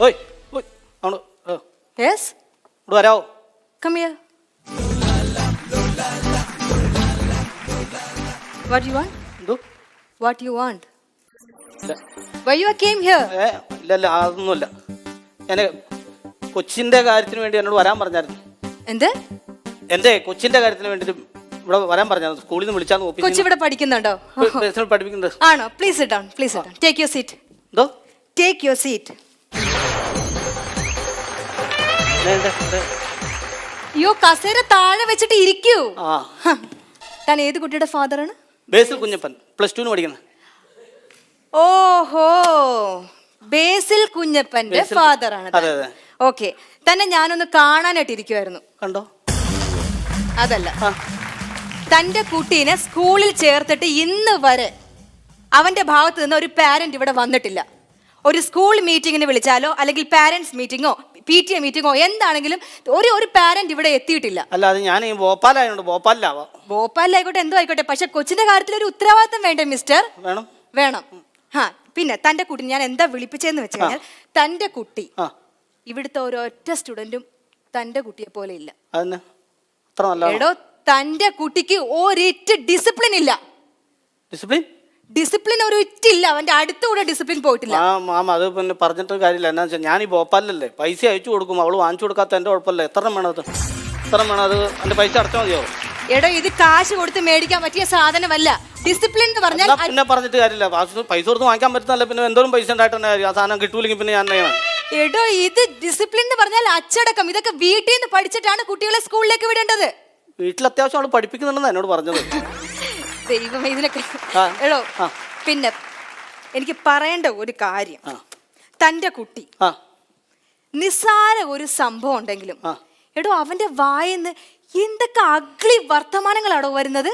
ഓയ് ഓയ് ആണ് യെസ് ഇവിടെ വരാവോ? Come here what you want എന്തോ? What you want why you came here ഏ ഇല്ല ഇല്ല അതൊന്നുമില്ല. ഞാൻ കൊച്ചിന്റെ കാര്യത്തിന് വേണ്ടി എന്നോട് വരാൻ പറഞ്ഞായിരുന്നു. എന്ത്? എന്റെ കൊച്ചിന്റെ കാര്യത്തിന് വേണ്ടി ഇവിടെ വരാൻ പറഞ്ഞു സ്കൂളിൽ നിന്ന് വിളിച്ചാന്ന് കൊച്ചു കൊച്ചി ഇവിടെ പഠിക്കുന്നുണ്ടോ? പേഴ്സണൽ പഠിപ്പിക്കുന്നുണ്ട് ആണോ? പ്ലീസ് ഇട്ടാണ് പ്ലീസ് ഇട്ടാണ് ടേക്ക് യുവർ സീറ്റ് എന്തോ ടേക്ക് യുവർ സീറ്റ് ദേ, ദേ, ദേ. അയ്യോ കസേര താഴെ വെച്ചിട്ട് ഇരിക്കൂ. ആ. താൻ ഏത് കുട്ടിയുടെ ഫാദറാണ്? ബേസിൽ കുഞ്ഞപ്പൻ പ്ലസ് ടുവിന് പഠിക്കുന്ന. ഓഹോ. ബേസിൽ കുഞ്ഞപ്പന്റെ ഫാദറാണ് അതെ, അതെ. ഓക്കെ. തന്നെ ഞാനൊന്ന് കാണാനായിട്ട് ഇരിക്കുമായിരുന്നു കണ്ടോ? അതല്ല. തന്റെ കുട്ടീനെ സ്കൂളിൽ ചേർത്തിട്ട് ഇന്ന് വരെ അവന്റെ ഭാഗത്ത് നിന്ന് ഒരു പാരന്റ് ഇവിടെ വന്നിട്ടില്ല. ഒരു സ്കൂൾ മീറ്റിങ്ങിന് വിളിച്ചാലോ അല്ലെങ്കിൽ പാരന്റ്സ് മീറ്റിങ്ങോ പി ടി എ മീറ്റിങ്ങോ എന്താണെങ്കിലും ഒരു ഒരു പാരന്റ് ഇവിടെ എത്തിയിട്ടില്ല. അല്ല അത് ഞാൻ ഈ ഭോപ്പാലായതുകൊണ്ട് ഭോപ്പാലിലാവാം. ഭോപ്പാലിലായിക്കോട്ടെ എന്തോ ആയിക്കോട്ടെ പക്ഷെ കൊച്ചിന്റെ കാര്യത്തിൽ ഒരു ഉത്തരവാദിത്തം വേണ്ടേ മിസ്റ്റർ വേണം. വേണം. ആ പിന്നെ തന്റെ കുട്ടി ഞാൻ എന്താ വിളിപ്പിച്ചതെന്ന് വെച്ച് കഴിഞ്ഞാൽ തന്റെ കുട്ടി ഇവിടുത്തെ ഒരൊറ്റ സ്റ്റുഡന്റും തന്റെ കുട്ടിയെ പോലെ ഇല്ല. എടോ തന്റെ കുട്ടിക്ക് ഒരിറ്റ് ഡിസിപ്ലിൻ ഇല്ല. ഡിസിപ്ലിൻ ഡിസിപ്ലിൻ ഒരു ഇറ്റില്ല അവന്റെ അടുത്തുകൂടെ ഡിസിപ്ലിൻ പോയിട്ടില്ല. ആ മാം അത് പിന്നെ പറഞ്ഞിട്ട് കാര്യമില്ല. എന്നാ വെച്ചാൽ ഞാൻ ഈ ഭോപ്പാലിലല്ലേ? പൈസ അയച്ചു കൊടുക്കും. അവൾ വാങ്ങിച്ചു കൊടുക്കാത്ത എന്റെ കുഴപ്പമില്ല. എത്ര വേണം അത്? എത്ര വേണം അത്? എന്റെ പൈസ അടച്ചാൽ മതിയോ? എടോ ഇത് കാശ് കൊടുത്ത് മേടിക്കാൻ പറ്റിയ സാധനമല്ല. ഡിസിപ്ലിൻ എന്ന് പറഞ്ഞാൽ എന്നാ പിന്നെ പറഞ്ഞിട്ട് കാര്യമില്ല. പൈസ കൊടുത്ത് വാങ്ങിക്കാൻ പറ്റുന്നല്ല പിന്നെ എന്തോരം പൈസ ഉണ്ടായിട്ട് തന്നെ കാര്യം. ആ സാധനം കിട്ടൂലെങ്കിൽ പിന്നെ ഞാൻ ചെയ്യണം എടോ ഇത് ഡിസിപ്ലിൻ എന്ന് പറഞ്ഞാൽ അച്ചടക്കം. ഇതൊക്കെ വീട്ടിൽ നിന്ന് പഠിച്ചിട്ടാണ് കുട്ടികളെ സ്കൂളിലേക്ക് വിടേണ്ടത്. വീട്ടിൽ അത്യാവശ്യം അവൾ പഠിപ്പിക്കുന്നുണ്ടെന്ന് എന്നോട് പറഞ്ഞത്. ദൈവമേ ഇതിനൊക്കെ എടോ പിന്നെ എനിക്ക് പറയേണ്ട ഒരു കാര്യം. തന്റെ കുട്ടി. നിസ്സാര ഒരു സംഭവം ഉണ്ടെങ്കിലും എടോ അവന്റെ വായിന്ന് എന്തൊക്കെ അഗ്ലി വർത്തമാനങ്ങളാണോ വരുന്നത്?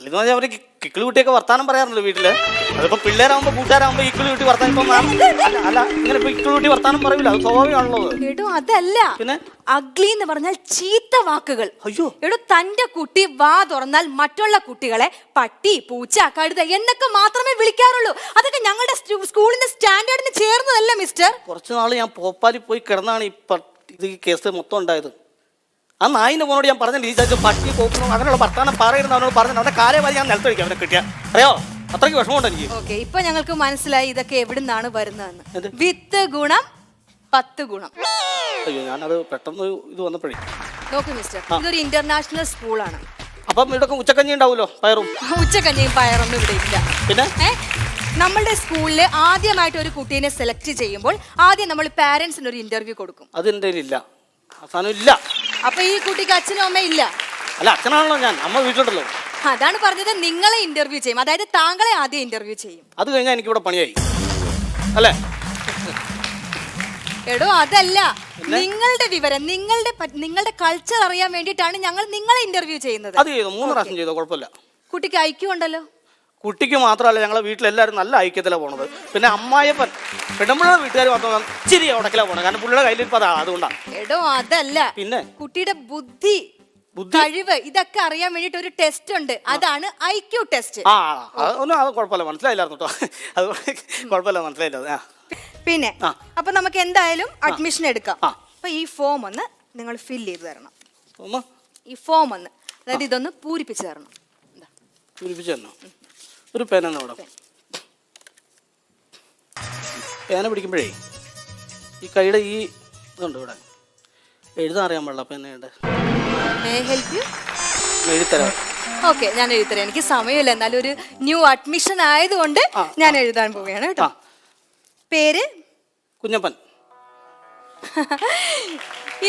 കിളിന്ന് പറഞ്ഞാൽ അവർ കിക്കിളി കുട്ടിയൊക്കെ വർത്താനം പറയാറുണ്ട് വീട്ടിൽ. അതിപ്പോ പിള്ളേരാകുമ്പോ കൂട്ടുകാരാകുമ്പോ ഇക്കിളി കുട്ടി വർത്താനം ഇപ്പൊ അല്ല അല്ല ഇങ്ങനെ ഇപ്പൊ ഇക്കിളി കുട്ടി വർത്താനം പറയൂല. അത് സ്വാഭാവികമാണല്ലോ അത്. എടോ അതല്ല. പിന്നെ? അഗ്ലി എന്ന് പറഞ്ഞാൽ ചീത്ത വാക്കുകൾ. അയ്യോ. എടോ തന്റെ കുട്ടി വാ തുറന്നാൽ മറ്റുള്ള കുട്ടികളെ പട്ടി പൂച്ച കഴുത എന്നൊക്കെ മാത്രമേ വിളിക്കാറുള്ളൂ. അതൊക്കെ ഞങ്ങളുടെ സ്റ്റു- സ്കൂളിന്റെ സ്റ്റാൻഡേർഡിന് ചേർന്നതല്ല മിസ്റ്റർ. കുറച്ച് നാൾ ഞാൻ പോപ്പാലി പോയി കിടന്നാണ് ഈ പ- ഇത് ഈ കേസ് മൊത്തം ഉണ്ടായത്. ആ നായിന്റെ മോനോട് ഞാൻ പറഞ്ഞു ഈ ചാച്ച പട്ടി പോക്കുന്നു അങ്ങനെയുള്ള ഭർത്താനം പറയരുത് അവനോട് പറഞ്ഞു അവന്റെ കാലമായി ഞാൻ നിലത്തൊഴിക്കാം അവനെ കിട്ടിയ. അറിയോ? അത്രയ്ക്ക് വിഷമമുണ്ട് എനിക്ക്. ഓക്കെ ഇപ്പൊ ഞങ്ങൾക്ക് മനസ്സിലായി ഇതൊക്കെ എവിടുന്നാണ് നിന്നാണ് വരുന്നതെന്ന് വിത്ത് ഗുണം പത്ത് ഗുണം. അയ്യോ ഞാനത് പെട്ടെന്ന് ഇത് വന്നപ്പോഴേ. നോക്കൂ മിസ്റ്റർ ഇതൊരു ഇന്റർനാഷണൽ സ്കൂളാണ്. അപ്പം ഇവിടൊക്കെ ഉച്ചക്കഞ്ഞി ഉണ്ടാവുമല്ലോ പയറും? ഉച്ചക്കഞ്ഞിയും പയറൊന്നും ഇവിടെ ഇല്ല. പിന്നെ? നമ്മളുടെ സ്കൂളിൽ ആദ്യമായിട്ട് ഒരു കുട്ടീനെ സെലക്ട് ചെയ്യുമ്പോൾ ആദ്യം നമ്മൾ പാരന്റ്സിന് ഒരു ഇന്റർവ്യൂ കൊടുക്കും. അത് ഇല്ല അവസാനം ഇല്ല. അപ്പൊ ഈ കുട്ടിക്ക് അച്ഛനും അമ്മയും ഇല്ല? അല്ല അച്ഛനാണല്ലോ ഞാൻ. അമ്മ വീട്ടിലുണ്ടല്ലോ. അതാണ് പറഞ്ഞത്. നിങ്ങളെ ഇന്റർവ്യൂ ചെയ്യും. അതായത് താങ്കളെ ആദ്യം ഇന്റർവ്യൂ ചെയ്യും. അത് കഴിഞ്ഞാൽ എനിക്ക് ഇവിടെ പണിയായി. അല്ലേ? എടോ അതല്ല. നിങ്ങളുടെ വിവരം നിങ്ങളുടെ നിങ്ങളുടെ കൾച്ചർ അറിയാൻ വേണ്ടിയിട്ടാണ് ഞങ്ങൾ നിങ്ങളെ ഇന്റർവ്യൂ ചെയ്യുന്നത്. അത് ചെയ്തു. മൂന്ന് പ്രാവശ്യം ചെയ്തോ. കുഴപ്പമില്ല. കുട്ടിക്ക് ഐക്യം ഉണ്ടല്ലോ കുട്ടിക്ക് മാത്രമല്ല ഞങ്ങളെ വീട്ടിലെല്ലാവരും നല്ല ഐക്യത്തിലാണ് പോണത്. പിന്നെ അമ്മായപ്പൻ പെണ്ണുമ്പഴ വീട്ടുകാർ മാത്രം ഇച്ചിരി ഉടക്കിലാണ് പോണേ. കാരണം പുള്ളിയുടെ കയ്യിൽ ഇപ്പൊ അതാ അതുകൊണ്ടാണ്. എടോ അതല്ല. പിന്നെ? കുട്ടിയുടെ ബുദ്ധി? കഴിവ് ഇതൊക്കെ അറിയാൻ വേണ്ടിട്ട് ഒരു ടെസ്റ്റ് ഉണ്ട്. അതാണ് ഐ ക്യൂ ടെസ്റ്റ് ആ അതൊന്നും അത് കുഴപ്പമില്ല. മനസ്സിലായില്ലായിരുന്നു കേട്ടോ അത് കുഴപ്പമില്ല മനസ്സിലായില്ല പിന്നെ. അപ്പൊ നമുക്ക് എന്തായാലും അഡ്മിഷൻ എടുക്കാം. അപ്പൊ ഈ ഫോം ഒന്ന് നിങ്ങൾ ഫിൽ ചെയ്ത് തരണം. ഒന്ന്? ഈ ഫോം ഒന്ന്. അതായത് ഇതൊന്ന് പൂരിപ്പിച്ച് തരണം. പൂരിപ്പിച്ചു തന്നോ ഒരു പേന പേന പിടിക്കുമ്പോഴേ ഈ കൈയുടെ ഈ ഇതുണ്ട് ഇവിടെ. എഴുതാൻ അറിയാൻ പാടില്ല പേനയുണ്ട് എന്നെ? എഴുതരാം ഓക്കെ ഞാൻ എഴുതരാം എനിക്ക് സമയമില്ല. എന്നാലും ഒരു ന്യൂ അഡ്മിഷൻ ആയതുകൊണ്ട് ഞാൻ എഴുതാൻ പോവുകയാണ് കേട്ടോ. പേര്? കുഞ്ഞപ്പൻ.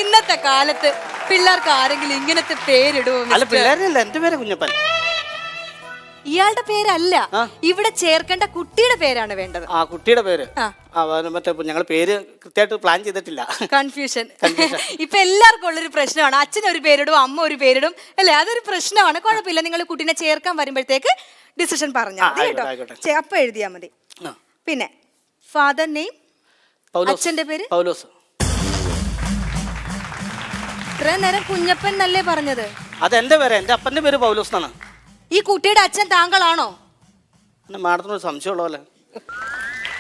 ഇന്നത്തെ കാലത്ത് പിള്ളേർക്ക് ആരെങ്കിലും ഇങ്ങനത്തെ പേരിടുമോ അല്ല? പിള്ളേരല്ല എന്റെ പേര് കുഞ്ഞപ്പൻ. ഇയാളുടെ പേരല്ല. ഇവിടെ ചേർക്കേണ്ട കുട്ടിയുടെ പേരാണ് വേണ്ടത്. ആ കുട്ടിയുടെ പേര്. മറ്റേ ഞങ്ങൾ പേര് കൃത്യമായിട്ട് പ്ലാൻ ചെയ്തിട്ടില്ല. കൺഫ്യൂഷൻ. ഇപ്പൊ എല്ലാവർക്കും ഉള്ളൊരു പ്രശ്നമാണ്. അച്ഛൻ ഒരു പേരിടും അമ്മ ഒരു പേരിടും അല്ലെ? അതൊരു പ്രശ്നമാണ്. കുഴപ്പമില്ല. നിങ്ങൾ കുട്ടീനെ ചേർക്കാൻ വരുമ്പോഴത്തേക്ക് ഡിസിഷൻ പറഞ്ഞാൽ മതി കേട്ടോ. അപ്പൊ എഴുതിയാ മതി. പിന്നെ ഫാദർ നെയിം അച്ഛന്റെ പേര്? പൗലോസ്. ഇത്രയും നേരം കുഞ്ഞപ്പൻ എന്നല്ലേ പറഞ്ഞത്? അത് എന്റെ പേര്. എന്റെ അപ്പന്റെ പേര് പൗലോസ് എന്നാണ്. ഈ കുട്ടിയുടെ അച്ഛൻ താങ്കളാണോ? പിന്നെ മാഡത്തിനൊരു സംശയമുള്ള പോലെ.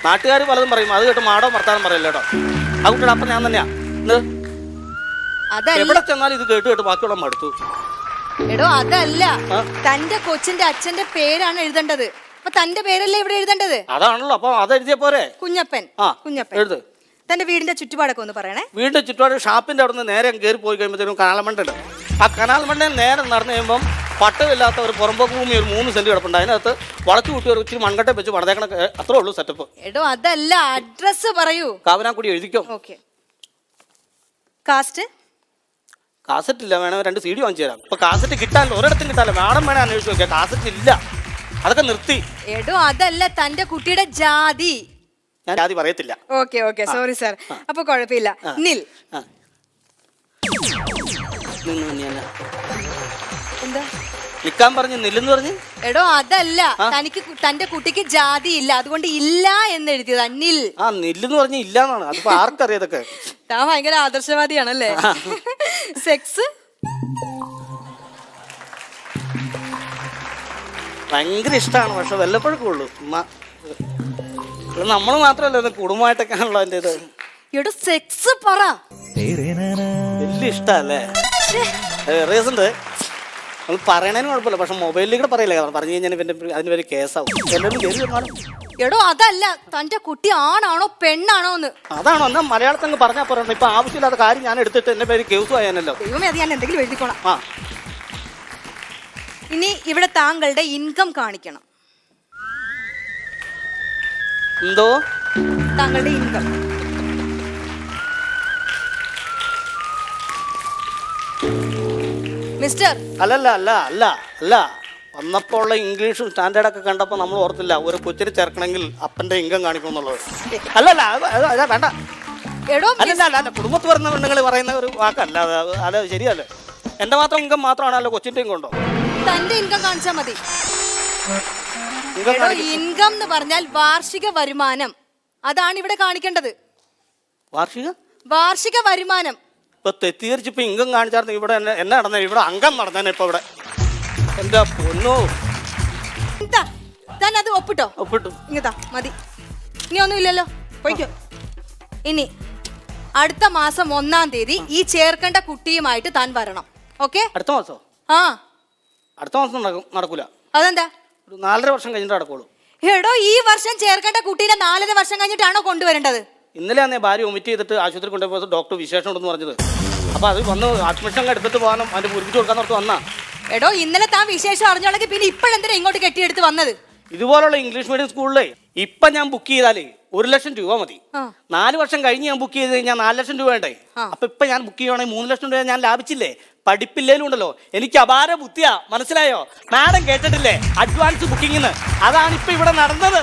നാട്ടുകാർ പലതും പറയും. അത് കേട്ട് മാടോ വർത്താനം പറയല്ലോ കേട്ടോ ആ കുട്ടിയുടെ അപ്പം ഞാൻ തന്നെയാ. എന്ത്? എവിടെ ചെന്നാലും ഇത് കേട്ട് കേട്ട് ബാക്കിയുള്ള മടുത്തു. എടോ അതല്ല? തന്റെ കൊച്ചിന്റെ അച്ഛന്റെ പേരാണ് എഴുതേണ്ടത്. അപ്പൊ തന്റെ പേരല്ലേ ഇവിടെ എഴുതേണ്ടത്? അതാണല്ലോ. അപ്പൊ അത് എഴുതിയ പോരെ? കുഞ്ഞപ്പൻ. കുഞ്ഞപ്പൻ. എഴുത്. തന്റെ വീടിന്റെ ചുറ്റുപാടൊക്കെ ഒന്ന് പറയണേ. വീടിന്റെ ചുറ്റുപാട് ഷാപ്പിന്റെ അവിടെ നിന്ന് നേരെ കയറി പോയി കഴിയുമ്പോഴത്തേക്കും കനാൽമണ്ട ഉണ്ട് ആ കനാൽമണ്ടയിൽ നേരെ നടന്നു കഴിയുമ്പം പട്ടമില്ലാത്ത ഒരു പുറമ്പോക്ക് ഭൂമി ഒരു മൂന്ന് സെന്റ് കിടപ്പുണ്ട്. അതിനകത്ത് വളച്ചു കൂട്ടി ഒരു ഇച്ചിരി മൺകട്ട വെച്ച് പടതേക്കണ അത്രേ ഉള്ളൂ സെറ്റപ്പ് എടോ അതല്ല അഡ്രസ് പറയൂ. കാവനാക്കുടി എഴുതിക്കോ? ഓക്കെ. കാസ്റ്റ് കാസറ്റ് ഇല്ല വേണം രണ്ട് സി ഡി വാങ്ങിച്ചു തരാം. ഇപ്പൊ കാസറ്റ് കിട്ടാനില്ല ഒരിടത്തും കിട്ടാനില്ല. മാഡം വേണേ അന്വേഷിച്ച് നോക്കിയാൽ കാസറ്റ് ഇല്ല. അതൊക്കെ നിർത്തി. എടോ അതല്ല തന്റെ കുട്ടിയുടെ ജാതി. ഞാൻ ജാതി പറയത്തില്ല. ഓക്കെ ഓക്കെ സോറി സാർ അപ്പൊ കുഴപ്പമില്ല. നിൽ. എന്താ? നിക്കാൻ പറഞ്ഞു നില്ലെന്ന് പറഞ്ഞു? എടോ അതല്ല. തനിക്ക് തന്റെ കുട്ടിക്ക് ജാതി ഇല്ല അതുകൊണ്ട് ഇല്ല എന്ന് എഴുതിയത് അന്നിൽ ആ നില്ലെന്ന് പറഞ്ഞ് ഇല്ലാന്നാണ്. അതിപ്പോ ആർക്കറിയാം ഇതൊക്കെ? താൻ ഭയങ്കര ആദർശവാദിയാണല്ലേ? സെക്സ്? ഭയങ്കര ഇഷ്ടമാണ് പക്ഷെ വല്ലപ്പോഴൊക്കെ ഉള്ളൂ. നമ്മൾ മാത്രമല്ല ഇത് കുടുംബമായിട്ടൊക്കെ ആണല്ലോ എന്റെ ഇത്. എടോ സെക്സ് പറ. വലിയ ഇഷ്ടല്ലേ റീസൺ ഉണ്ട് നമ്മൾ പറയണതിന് കുഴപ്പമില്ല. പക്ഷെ മൊബൈലിൽ കൂടെ പറയില്ല കാരണം പറഞ്ഞു കഴിഞ്ഞാൽ പിന്നെ അതിന് പേര് കേസാവും. എല്ലാവരും കയറി കാണും എടോ അതല്ല. തന്റെ കുട്ടി ആണാണോ പെണ്ണാണോ എന്ന്. അതാണോ? എന്നാ മലയാളത്തിൽ അങ്ങ് പറഞ്ഞാൽ പറയണം ഇപ്പൊ ആവശ്യമില്ലാത്ത കാര്യം ഞാൻ എടുത്തിട്ട് എന്റെ പേര് കേസ് ആയാലോ ദൈവമേ അത് ഞാൻ എന്തെങ്കിലും എഴുതിക്കോളാം. ആ. ഇനി ഇവിടെ താങ്കളുടെ ഇൻകം കാണിക്കണം. എന്തോ? താങ്കളുടെ ഇൻകം. മിസ്റ്റർ. അല്ലല്ല അല്ല അല്ല അല്ല. വന്നപ്പോൾ ഉള്ള സ്റ്റാൻഡേർഡ് ഒക്കെ കണ്ടപ്പോൾ നമ്മൾ ഓർത്തില്ല ഒരു കൊച്ചിനെ ചേർക്കണമെങ്കിൽ അപ്പന്റെ ഇംഗം കാണിക്കും എന്നുള്ളത്. അല്ലല്ല അത് വേണ്ട. എടോ അല്ലല്ല അല്ല അല്ല കുടുംബത്ത് വരുന്ന പെണ്ണുങ്ങൾ പറയുന്ന ഒരു വാക്കല്ല അത് അത് ശരിയല്ലേ. എന്റെ മാത്രം ഇംഗം മാത്രമാണല്ലോ കൊച്ചിന്റെ ഇംഗം ഉണ്ടോ തന്റെ ഇൻകം കാണിച്ചാൽ മതി. എടോ ഇൻകം എന്ന് പറഞ്ഞാൽ വാർഷിക വരുമാനം. അതാണ് ഇവിടെ കാണിക്കേണ്ടത്. വാർഷിക? വാർഷിക വരുമാനം. ഇപ്പൊ തെറ്റിദ്ധരിച്ച് ഇപ്പൊ ഇൻകം കാണിച്ചായിരുന്നു ഇവിടെ എന്നെ എന്നെ നടന്നേ? ഇവിടെ അംഗം നടന്നേനെ ഇപ്പൊ ഇവിടെ. പൊന്നോ? എന്താ? താൻ അത് ഒപ്പിട്ടോ? ഒപ്പിട്ടു. ഇങ്ങതാ മതി. ഇനി ഒന്നുമില്ലല്ലോ. പോയിക്കോ. ഇനി അടുത്ത മാസം ഒന്നാം തീയതി ഈ ചേർക്കേണ്ട കുട്ടിയുമായിട്ട് താൻ വരണം. ഓക്കെ? അടുത്ത മാസം? ആ. അടുത്ത മാസം നടക്കും നടക്കൂല. അതെന്താ? ഒരു നാലര വർഷം കഴിഞ്ഞിട്ട് നടക്കുള്ളൂ. എടോ ഈ വർഷം ചേർക്കേണ്ട കുട്ടീനെ നാലര വർഷം കഴിഞ്ഞിട്ടാണോ കൊണ്ടുവരേണ്ടത്? ഇന്നലെ ഭാര്യ ഒമിറ്റ് ചെയ്തിട്ട് ആശുപത്രി കൊണ്ടുപോയത് ഡോക്ടർ വിശേഷം ഉണ്ടെന്ന് പറഞ്ഞത്. അപ്പോൾ അത് വന്ന് അഡ്മിഷൻ എടുത്തിട്ട് പോകാനും അതിന്റെ പൂരിപ്പിച്ച് കൊടുക്കാൻ ഓർത്ത് വന്നാ. എടോ ഇന്നലെ താൻ വിശേഷം അറിഞ്ഞോളെങ്കിൽ പിന്നെ ഇപ്പോഴെന്തിനാ ഇങ്ങോട്ട് കെട്ടിയെടുത്ത് വന്നത്? ഇതുപോലുള്ള ഇംഗ്ലീഷ് മീഡിയം സ്കൂളിലെ ഇപ്പം ഞാൻ ബുക്ക് ചെയ്താലേ ഒരു ലക്ഷം രൂപ മതി. നാല് വർഷം കഴിഞ്ഞ് ഞാൻ ബുക്ക് ചെയ്ത് കഴിഞ്ഞാൽ നാല് ലക്ഷം രൂപ വേണ്ടേ. അപ്പൊ ഇപ്പൊ ഞാൻ ബുക്ക് ചെയ്യുവാണെങ്കിൽ മൂന്ന് ലക്ഷം രൂപ ഞാൻ ലാഭിച്ചില്ലേ? പഠിപ്പില്ലേലും ഉണ്ടല്ലോ. എനിക്ക് അപാര ബുദ്ധിയാ. മനസ്സിലായോ? മാഡം കേട്ടിട്ടില്ലേ? അഡ്വാൻസ് ബുക്കിംഗിന്ന് അതാണ് ഇപ്പൊ ഇവിടെ നടന്നത്.